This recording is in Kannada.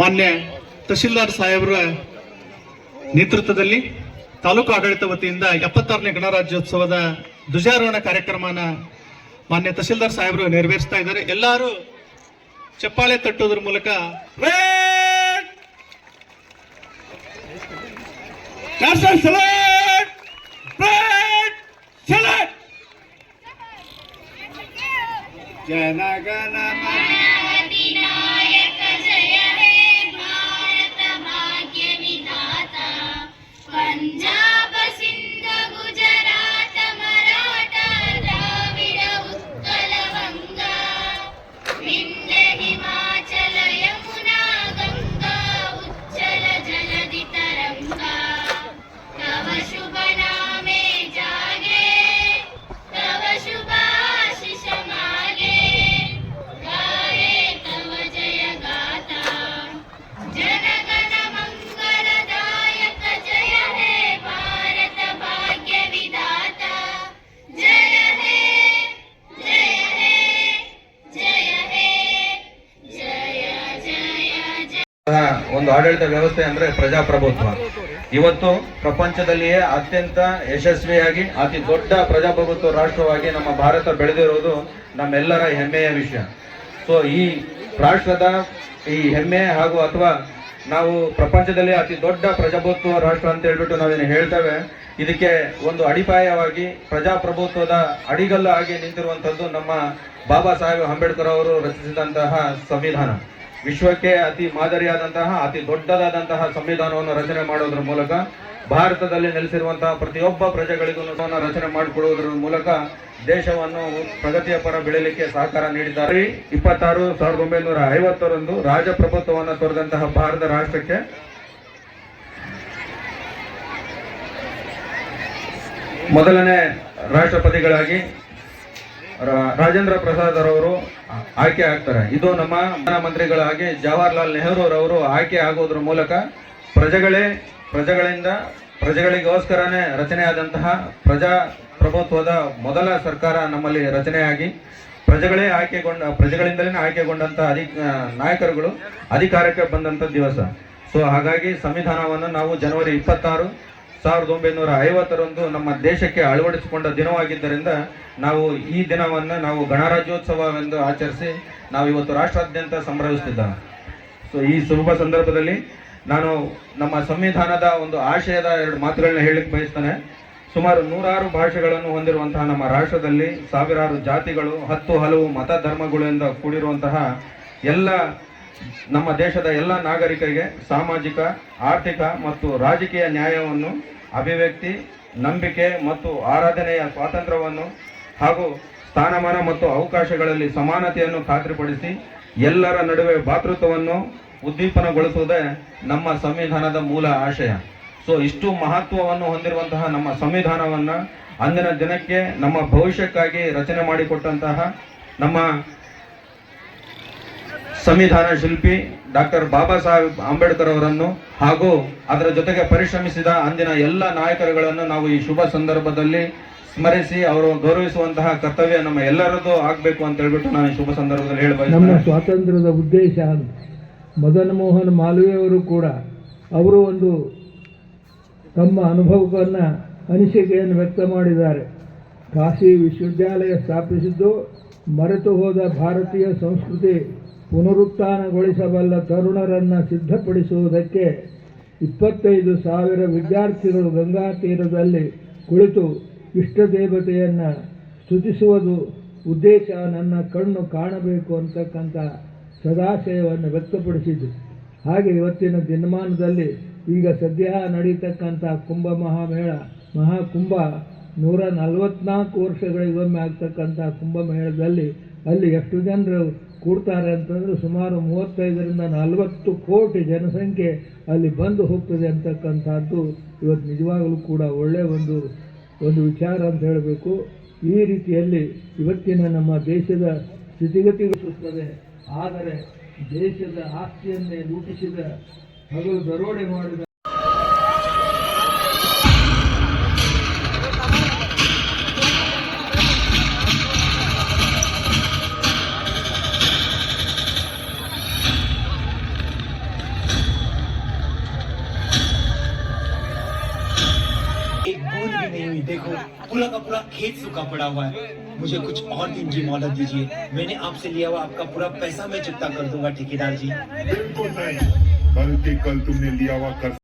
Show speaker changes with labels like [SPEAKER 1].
[SPEAKER 1] ಮಾನ್ಯ ತಹಶೀಲ್ದಾರ್ ಸಾಹೇಬರ ನೇತೃತ್ವದಲ್ಲಿ ತಾಲೂಕು ಆಡಳಿತ ವತಿಯಿಂದ ಎಪ್ಪತ್ತಾರನೇ ಗಣರಾಜ್ಯೋತ್ಸವದ ಧ್ವಜಾರೋಹಣ ಕಾರ್ಯಕ್ರಮನ ಮಾನ್ಯ ತಹಶೀಲ್ದಾರ್ ಸಾಹೇಬರು ನೆರವೇರಿಸ್ತಾ ಇದ್ದಾರೆ. ಎಲ್ಲರೂ ಚಪ್ಪಾಳೆ ತಟ್ಟುವುದರ ಮೂಲಕ ರೇಟ್ ಜನಗಣ
[SPEAKER 2] ಒಂದು ಆಡಳಿತ ವ್ಯವಸ್ಥೆ ಅಂದ್ರೆ ಪ್ರಜಾಪ್ರಭುತ್ವ. ಇವತ್ತು ಪ್ರಪಂಚದಲ್ಲಿಯೇ ಅತ್ಯಂತ ಯಶಸ್ವಿಯಾಗಿ, ಅತಿ ದೊಡ್ಡ ಪ್ರಜಾಪ್ರಭುತ್ವ ರಾಷ್ಟ್ರವಾಗಿ ನಮ್ಮ ಭಾರತ ಬೆಳೆದಿರುವುದು ನಮ್ಮೆಲ್ಲರ ಹೆಮ್ಮೆಯ ವಿಷಯ. ಸೊ ಈ ರಾಷ್ಟ್ರದ ಈ ಹೆಮ್ಮೆ ಹಾಗೂ ಅಥವಾ ನಾವು ಪ್ರಪಂಚದಲ್ಲಿ ಅತಿ ದೊಡ್ಡ ಪ್ರಜಾಪ್ರಭುತ್ವ ರಾಷ್ಟ್ರ ಅಂತ ಹೇಳ್ಬಿಟ್ಟು ನಾವೇನು ಹೇಳ್ತೇವೆ. ಇದಕ್ಕೆ ಒಂದು ಅಡಿಪಾಯವಾಗಿ ಪ್ರಜಾಪ್ರಭುತ್ವದ ಅಡಿಗಲ್ಲು ಆಗಿ ನಿಂತಿರುವಂತದ್ದು ನಮ್ಮ ಬಾಬಾ ಸಾಹೇಬ್ ಅಂಬೇಡ್ಕರ್ ಅವರು ರಚಿಸಿದಂತಹ ಸಂವಿಧಾನ. ವಿಶ್ವಕ್ಕೆ ಅತಿ ಮಾದರಿಯಾದಂತಹ, ಅತಿ ದೊಡ್ಡದಾದಂತಹ ಸಂವಿಧಾನವನ್ನು ರಚನೆ ಮಾಡೋದ್ರ ಮೂಲಕ, ಭಾರತದಲ್ಲಿ ನೆಲೆಸಿರುವಂತಹ ಪ್ರತಿಯೊಬ್ಬ ಪ್ರಜೆಗಳಿಗೂ ರಚನೆ ಮಾಡಿಕೊಡುವುದರ ಮೂಲಕ ದೇಶವನ್ನು ಪ್ರಗತಿಯ ಪರ ಬೆಳೆಯಲಿಕ್ಕೆ ಸಹಕಾರ ನೀಡಿದ್ದಾರೆ. ಇಪ್ಪತ್ತಾರು ಸಾವಿರದ ಒಂಬೈನೂರ ಐವತ್ತರಂದು ರಾಜಪ್ರಭುತ್ವವನ್ನು ತೊರೆದಂತಹ ಭಾರತ ರಾಷ್ಟ್ರಕ್ಕೆ ಮೊದಲನೇ ರಾಷ್ಟ್ರಪತಿಗಳಾಗಿ ರಾಜೇಂದ್ರ ಪ್ರಸಾದ್ ರವರು ಆಯ್ಕೆ ಆಗ್ತಾರೆ. ಇದು ನಮ್ಮ ಪ್ರಧಾನಮಂತ್ರಿಗಳಾಗಿ ಜವಾಹರ್ಲಾಲ್ ನೆಹರು ರವರು ಆಯ್ಕೆ ಆಗೋದ್ರ ಮೂಲಕ ಪ್ರಜೆಗಳೇ, ಪ್ರಜೆಗಳಿಂದ ಪ್ರಜೆಗಳಿಗೋಸ್ಕರನೇ ರಚನೆಯಾದಂತಹ ಪ್ರಜಾಪ್ರಭುತ್ವದ ಮೊದಲ ಸರ್ಕಾರ ನಮ್ಮಲ್ಲಿ ರಚನೆಯಾಗಿ ಪ್ರಜೆಗಳೇ ಆಯ್ಕೆಗೊಂಡ, ಪ್ರಜೆಗಳಿಂದಲೇ ಆಯ್ಕೆಗೊಂಡಂತಹ ಅಧಿ ನಾಯಕರುಗಳು ಅಧಿಕಾರಕ್ಕೆ ಬಂದಂಥ ದಿವಸ. ಸೊ, ಹಾಗಾಗಿ ಸಂವಿಧಾನವನ್ನು ನಾವು ಜನವರಿ ಇಪ್ಪತ್ತಾರು ಸಾವಿರದ ಒಂಬೈನೂರ ಐವತ್ತರಂದು ನಮ್ಮ ದೇಶಕ್ಕೆ ಅಳವಡಿಸಿಕೊಂಡ ದಿನವಾಗಿದ್ದರಿಂದ ನಾವು ಈ ದಿನವನ್ನು ನಾವು ಗಣರಾಜ್ಯೋತ್ಸವವೆಂದು ಆಚರಿಸಿ ನಾವು ಇವತ್ತು ರಾಷ್ಟ್ರಾದ್ಯಂತ ಸಂಭ್ರಮಿಸುತ್ತಿದ್ದೇವೆ. ಸೊ ಈ ಶುಭ ಸಂದರ್ಭದಲ್ಲಿ ನಾನು ನಮ್ಮ ಸಂವಿಧಾನದ ಒಂದು ಆಶಯದ ಎರಡು ಮಾತುಗಳನ್ನ ಹೇಳಲಿಕ್ಕೆ ಬಯಸ್ತೇನೆ. ಸುಮಾರು ನೂರಾರು ಭಾಷೆಗಳನ್ನು ಹೊಂದಿರುವಂತಹ ನಮ್ಮ ರಾಷ್ಟ್ರದಲ್ಲಿ ಸಾವಿರಾರು ಜಾತಿಗಳು, ಹತ್ತು ಹಲವು ಮತ ಧರ್ಮಗಳಿಂದ ಕೂಡಿರುವಂತಹ ಎಲ್ಲ ನಮ್ಮ ದೇಶದ ಎಲ್ಲ ನಾಗರಿಕರಿಗೆ ಸಾಮಾಜಿಕ, ಆರ್ಥಿಕ ಮತ್ತು ರಾಜಕೀಯ ನ್ಯಾಯವನ್ನು, ಅಭಿವ್ಯಕ್ತಿ, ನಂಬಿಕೆ ಮತ್ತು ಆರಾಧನೆಯ ಸ್ವಾತಂತ್ರ್ಯವನ್ನು ಹಾಗೂ ಸ್ಥಾನಮಾನ ಮತ್ತು ಅವಕಾಶಗಳಲ್ಲಿ ಸಮಾನತೆಯನ್ನು ಖಾತ್ರಿಪಡಿಸಿ ಎಲ್ಲರ ನಡುವೆ ಭಾತೃತ್ವವನ್ನು ಉದ್ದೀಪನಗೊಳಿಸುವುದೇ ನಮ್ಮ ಸಂವಿಧಾನದ ಮೂಲ ಆಶಯ. ಸೊ, ಇಷ್ಟು ಮಹತ್ವವನ್ನು ಹೊಂದಿರುವಂತಹ ನಮ್ಮ ಸಂವಿಧಾನವನ್ನು ಅಂದಿನ ದಿನಕ್ಕೆ ನಮ್ಮ ಭವಿಷ್ಯಕ್ಕಾಗಿ ರಚನೆ ಮಾಡಿಕೊಟ್ಟಂತಹ ನಮ್ಮ ಸಂವಿಧಾನ ಶಿಲ್ಪಿ ಡಾಕ್ಟರ್ ಬಾಬಾ ಸಾಹೇಬ್ ಅಂಬೇಡ್ಕರ್ ಅವರನ್ನು ಹಾಗೂ ಅದರ ಜೊತೆಗೆ ಪರಿಶ್ರಮಿಸಿದ ಅಂದಿನ ಎಲ್ಲ ನಾಯಕರುಗಳನ್ನು ನಾವು ಈ ಶುಭ ಸಂದರ್ಭದಲ್ಲಿ ಸ್ಮರಿಸಿ ಅವರು ಗೌರವಿಸುವಂತಹ ಕರ್ತವ್ಯ ನಮ್ಮ ಎಲ್ಲರದ್ದು ಆಗಬೇಕು ಅಂತ ಹೇಳ್ಬಿಟ್ಟು ನಾನು ಈ ಶುಭ ಸಂದರ್ಭದಲ್ಲಿ ಹೇಳಬಹುದು
[SPEAKER 3] ನಮ್ಮ ಸ್ವಾತಂತ್ರ್ಯದ ಉದ್ದೇಶ ಮದನ್ ಮೋಹನ್ ಮಾಲವೀಯವರು ಕೂಡ ಅವರು ಒಂದು ತಮ್ಮ ಅನುಭವವನ್ನು ಅನಿಸಿಕೆಯನ್ನು ವ್ಯಕ್ತ ಮಾಡಿದ್ದಾರೆ. ಕಾಶಿ ವಿಶ್ವವಿದ್ಯಾಲಯ ಸ್ಥಾಪಿಸಿದ್ದು ಮರೆತು ಹೋದ ಭಾರತೀಯ ಸಂಸ್ಕೃತಿ ಪುನರುತ್ಥಾನಗೊಳಿಸಬಲ್ಲ ತರುಣರನ್ನು ಸಿದ್ಧಪಡಿಸುವುದಕ್ಕೆ ಇಪ್ಪತ್ತೈದು ಸಾವಿರ ವಿದ್ಯಾರ್ಥಿಗಳು ಗಂಗಾ ತೀರದಲ್ಲಿ ಕುಳಿತು ಇಷ್ಟ ದೇವತೆಯನ್ನು ಸ್ತುತಿಸುವುದು ಉದ್ದೇಶ ನನ್ನ ಕಣ್ಣು ಕಾಣಬೇಕು ಅಂತಕ್ಕಂಥ ಸದಾಶಯವನ್ನು ವ್ಯಕ್ತಪಡಿಸಿದ್ದು. ಹಾಗೆ ಇವತ್ತಿನ ದಿನಮಾನದಲ್ಲಿ ಈಗ ಸದ್ಯ ನಡೀತಕ್ಕಂಥ ಕುಂಭ ಮಹಾಮೇಳ, ಮಹಾಕುಂಭ ನೂರ ನಲವತ್ನಾಲ್ಕು ವರ್ಷಗಳಿಗೊಮ್ಮೆ ಆಗ್ತಕ್ಕಂಥ ಕುಂಭಮೇಳದಲ್ಲಿ ಅಲ್ಲಿ ಎಷ್ಟು ಜನರು ಕೂಡ್ತಾರೆ ಅಂತಂದ್ರೆ ಸುಮಾರು ಮೂವತ್ತೈದರಿಂದ ನಲವತ್ತು ಕೋಟಿ ಜನಸಂಖ್ಯೆ ಅಲ್ಲಿ ಬಂದು ಹೋಗ್ತದೆ ಅಂತಕ್ಕಂಥದ್ದು ಇವತ್ತು ನಿಜವಾಗಲೂ ಕೂಡ ಒಳ್ಳೆಯ ಒಂದು ಒಂದು ವಿಚಾರ ಅಂತ ಹೇಳಬೇಕು. ಈ ರೀತಿಯಲ್ಲಿ ಇವತ್ತಿನ ನಮ್ಮ ದೇಶದ ಸ್ಥಿತಿಗತಿಗಳಿಸುತ್ತದೆ ಆದರೆ ದೇಶದ ಆಸ್ತಿಯನ್ನೇ ಲೂಟಿಸಿದ ಹಗಲು ದರೋಡೆ ಮಾಡಿದ
[SPEAKER 4] पूरा का पूरा खेत सूखा पड़ा हुआ है। मुझे कुछ और दिन की मोहलत दीजिए। मैंने आपसे लिया हुआ आपका पूरा पैसा मैं चुकता कर दूँगा, ठेकेदार जी।
[SPEAKER 5] बिल्कुल नहीं। कल तुमने लिया हुआ कर्ज